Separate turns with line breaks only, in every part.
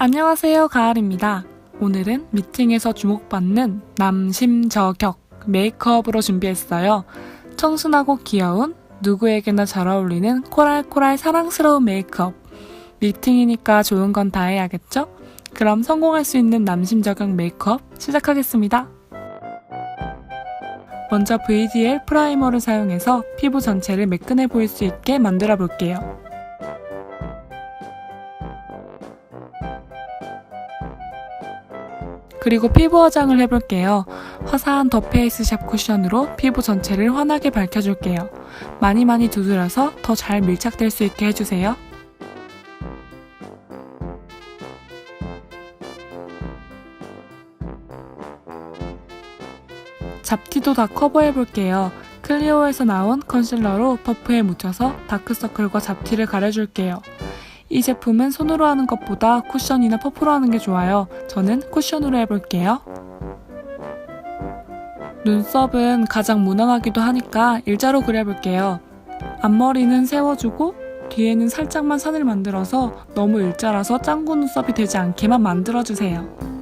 안녕하세요, 가을입니다. 오늘은 미팅에서 주목받는 남심저격 메이크업으로 준비했어요. 청순하고 귀여운 누구에게나 잘 어울리는 코랄코랄 사랑스러운 메이크업. 미팅이니까 좋은 건 다 해야겠죠? 그럼 성공할 수 있는 남심저격 메이크업 시작하겠습니다. 먼저 VDL 프라이머를 사용해서 피부 전체를 매끈해 보일 수 있게 만들어 볼게요. 그리고 피부 화장을 해볼게요. 화사한 더 페이스 샵 쿠션으로 피부 전체를 환하게 밝혀줄게요. 많이 많이 두드려서 더 잘 밀착될 수 있게 해주세요. 잡티도 다 커버해볼게요. 클리오에서 나온 컨실러로 퍼프에 묻혀서 다크서클과 잡티를 가려줄게요. 이 제품은 손으로 하는 것보다 쿠션이나 퍼프로 하는 게 좋아요. 저는 쿠션으로 해볼게요. 눈썹은 가장 무난하기도 하니까 일자로 그려볼게요. 앞머리는 세워주고 뒤에는 살짝만 산을 만들어서 너무 일자라서 짱구 눈썹이 되지 않게만 만들어주세요.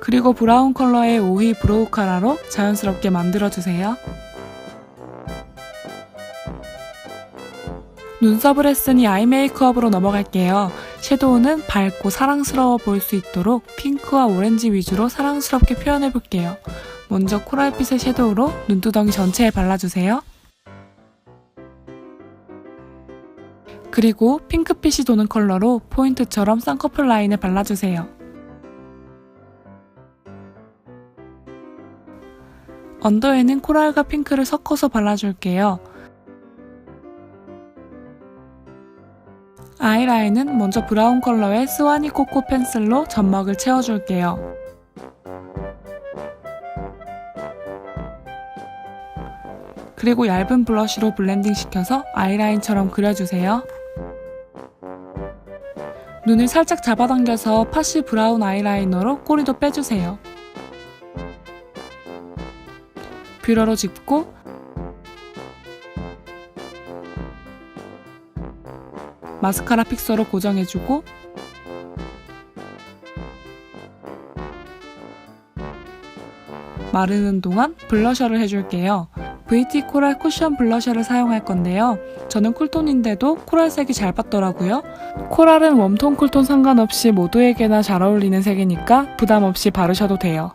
그리고 브라운 컬러의 오히 브로우 카라로 자연스럽게 만들어주세요. 눈썹을 했으니 아이 메이크업으로 넘어갈게요. 섀도우는 밝고 사랑스러워 보일 수 있도록 핑크와 오렌지 위주로 사랑스럽게 표현해볼게요. 먼저 코랄빛의 섀도우로 눈두덩이 전체에 발라주세요. 그리고 핑크빛이 도는 컬러로 포인트처럼 쌍꺼풀 라인에 발라주세요. 언더에는 코랄과 핑크를 섞어서 발라줄게요. 아이라인은 먼저 브라운 컬러의 스와니 코코 펜슬로 점막을 채워줄게요. 그리고 얇은 블러쉬로 블렌딩 시켜서 아이라인처럼 그려주세요. 눈을 살짝 잡아당겨서 파시 브라운 아이라이너로 꼬리도 빼주세요. 뷰러로 짚고 마스카라 픽서로 고정해주고 마르는 동안 블러셔를 해줄게요. VT 코랄 쿠션 블러셔를 사용할 건데요. 저는 쿨톤인데도 코랄색이 잘 받더라고요. 코랄은 웜톤 쿨톤 상관없이 모두에게나 잘 어울리는 색이니까 부담 없이 바르셔도 돼요.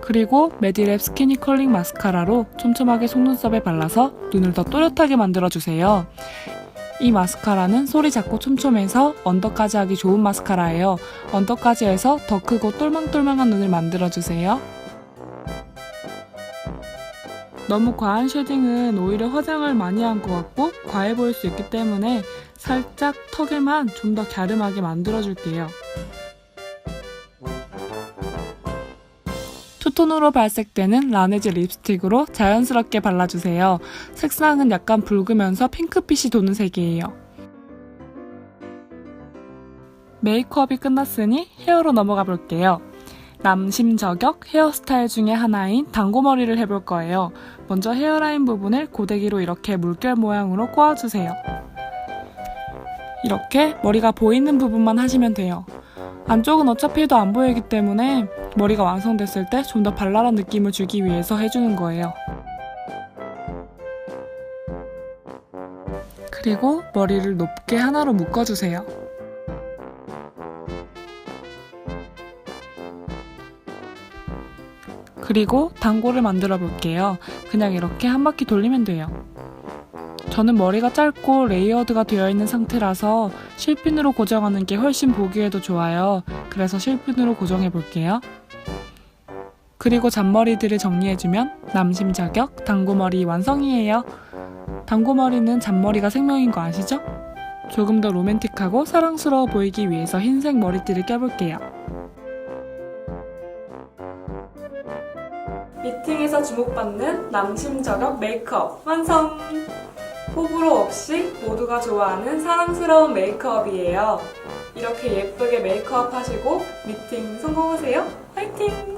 그리고 메디랩 스키니 컬링 마스카라로 촘촘하게 속눈썹에 발라서 눈을 더 또렷하게 만들어주세요. 이 마스카라는 소리 작고 촘촘해서 언더까지 하기 좋은 마스카라예요. 언더까지 해서 더 크고 똘망똘망한 눈을 만들어주세요. 너무 과한 쉐딩은 오히려 화장을 많이 한 것 같고 과해 보일 수 있기 때문에 살짝 턱에만 좀 더 갸름하게 만들어줄게요. 투톤으로 발색되는 라네즈 립스틱으로 자연스럽게 발라주세요. 색상은 약간 붉으면서 핑크빛이 도는 색이에요. 메이크업이 끝났으니 헤어로 넘어가 볼게요. 남심 저격 헤어스타일 중에 하나인 단고머리를 해볼 거예요. 먼저 헤어라인 부분을 고데기로 이렇게 물결 모양으로 꼬아주세요. 이렇게 머리가 보이는 부분만 하시면 돼요. 안쪽은 어차피 해도 안 보이기 때문에 머리가 완성됐을 때 좀 더 발랄한 느낌을 주기 위해서 해주는 거예요. 그리고 머리를 높게 하나로 묶어주세요. 그리고 단고를 만들어 볼게요. 그냥 이렇게 한 바퀴 돌리면 돼요. 저는 머리가 짧고 레이어드가 되어 있는 상태라서 실핀으로 고정하는 게 훨씬 보기에도 좋아요. 그래서 실핀으로 고정해 볼게요. 그리고 잔머리들을 정리해주면 남심 저격 당구머리 완성이에요. 당구머리는 잔머리가 생명인 거 아시죠? 조금 더 로맨틱하고 사랑스러워 보이기 위해서 흰색 머리띠를 껴볼게요. 미팅에서 주목받는 남심 저격 메이크업 완성! 호불호 없이 모두가 좋아하는 사랑스러운 메이크업이에요. 이렇게 예쁘게 메이크업 하시고 미팅 성공하세요. 화이팅!